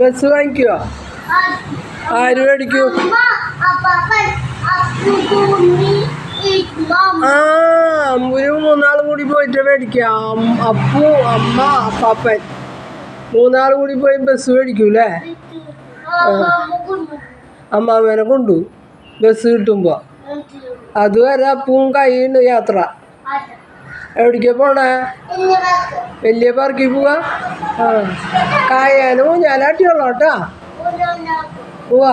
Bus വാങ്ങിക്കുവോ? ആര് മേടിക്കൂ? ആ അമ്പുരും മൂന്നാളും കൂടി പോയിട്ട് മേടിക്കാം. അപ്പു അമ്മ അപ്പാപ്പൻ. മൂന്നാളും കൂടി പോയി ബസ് മേടിക്കൂലേ അമ്മാമേനെ കൊണ്ടു. ബസ് കിട്ടുമ്പോൾ അതുവരെ അപ്പും കൈയുണ്ട് യാത്ര. എവിടേക്കാ പോണേ? വലിയ പാർക്കിൽ പോവാ? കായാനും ഊഞ്ഞാലാട്ടിയുള്ളൂ കേട്ടാ കേട്ടോ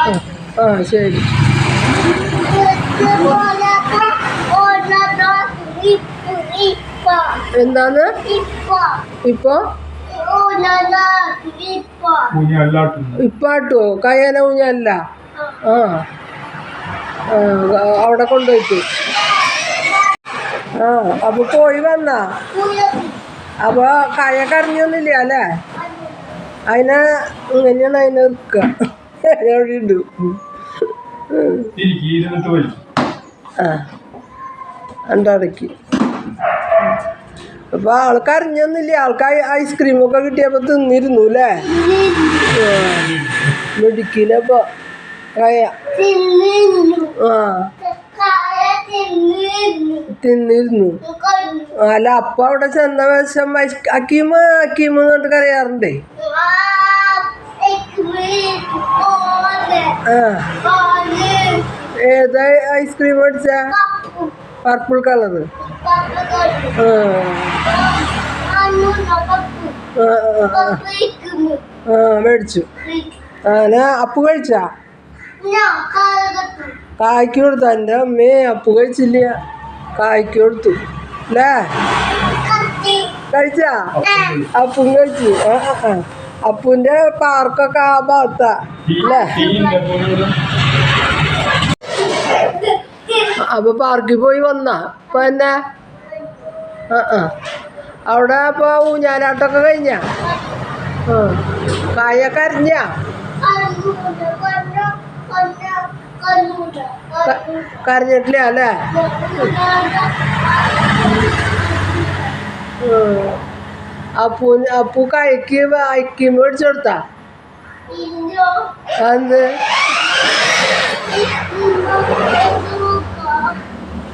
ആ, ആ ശരി. എന്താന്ന്? ഇപ്പൊ? ഇപ്പാട്ടോ? കയ്യാന ഊഞ്ഞല്ല? ആ. അവിടെ കൊണ്ടുപോയിട്ട്. ആ അപ്പൊ പോയി വന്നാ? അപ്പൊ കയ കറിഞ്ഞൊന്നുമില്ല അല്ലേ? അതിനെ ഇങ്ങനെയാണ് അതിനെ ഇറുക്കുക അവിടെ ഉണ്ട് പോയി. ആ. അണ്ടടക്കി അപ്പൊ ആൾക്ക് അറിഞ്ഞൊന്നുമില്ല. ആൾക്ക് ഐസ്ക്രീമൊക്കെ കിട്ടിയപ്പോ തിന്നിരുന്നു അല്ലേ? മെഡിക്കിനപ്പോ കയ. ആ. തിന്നിരുന്നു. അല്ല അപ്പ അവിടെ ചെന്ന വശം അക്കീമ അക്കീമ എന്നിട്ട് കരയാറുണ്ടേ. ആ. ഐസ്ക്രീം അടിച്ച പർപ്പിൾ കളർ ആ. മേടിച്ചു. ഞാൻ അപ്പ് കഴിച്ചാ? കായ്ക്ക് കൊടുത്തു. എന്റെ അമ്മേ അപ്പ് കഴിച്ചില്ല. കായ്ക്ക് കൊടുത്തു. അല്ലേ കഴിച്ചാ? അപ്പും കഴിച്ചു. ആ ആ ആ. അപ്പുവിന്റെ പാർക്കൊക്കെ ആ ഭാഗത്താ. അല്ലേ അപ്പൊ പാർക്കിൽ പോയി വന്ന. ഇപ്പൊ എന്നാ? ആ ആ. അവിടെ ഇപ്പൊ ഊഞ്ഞാലാട്ടൊക്കെ കഴിഞ്ഞ? ആ. കായൊക്കെ അരിഞ്ഞ? കരഞ്ഞിട്ടില്ല അല്ലേ ഉം. അപ്പു അപ്പു കഴിക്ക് അയക്കി മേടിച്ചു കൊടുത്താ എന്ത്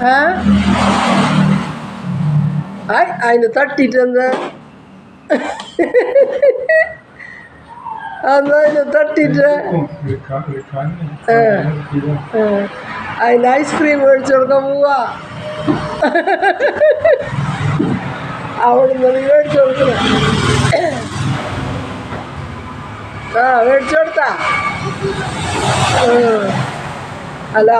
ആ ആയ് അതിന് തട്ടിട്ടെന്ത് അന്ന് അതിന് തട്ടിട്ട് ആ. അതിന് ഐസ്ക്രീം മേടിച്ചു കൊടുക്കാൻ പോവാ അവിടുന്ന് മേടിച്ചു കൊടുക്കണം ആ മേടിച്ചു കൊടുത്താ. അല്ല.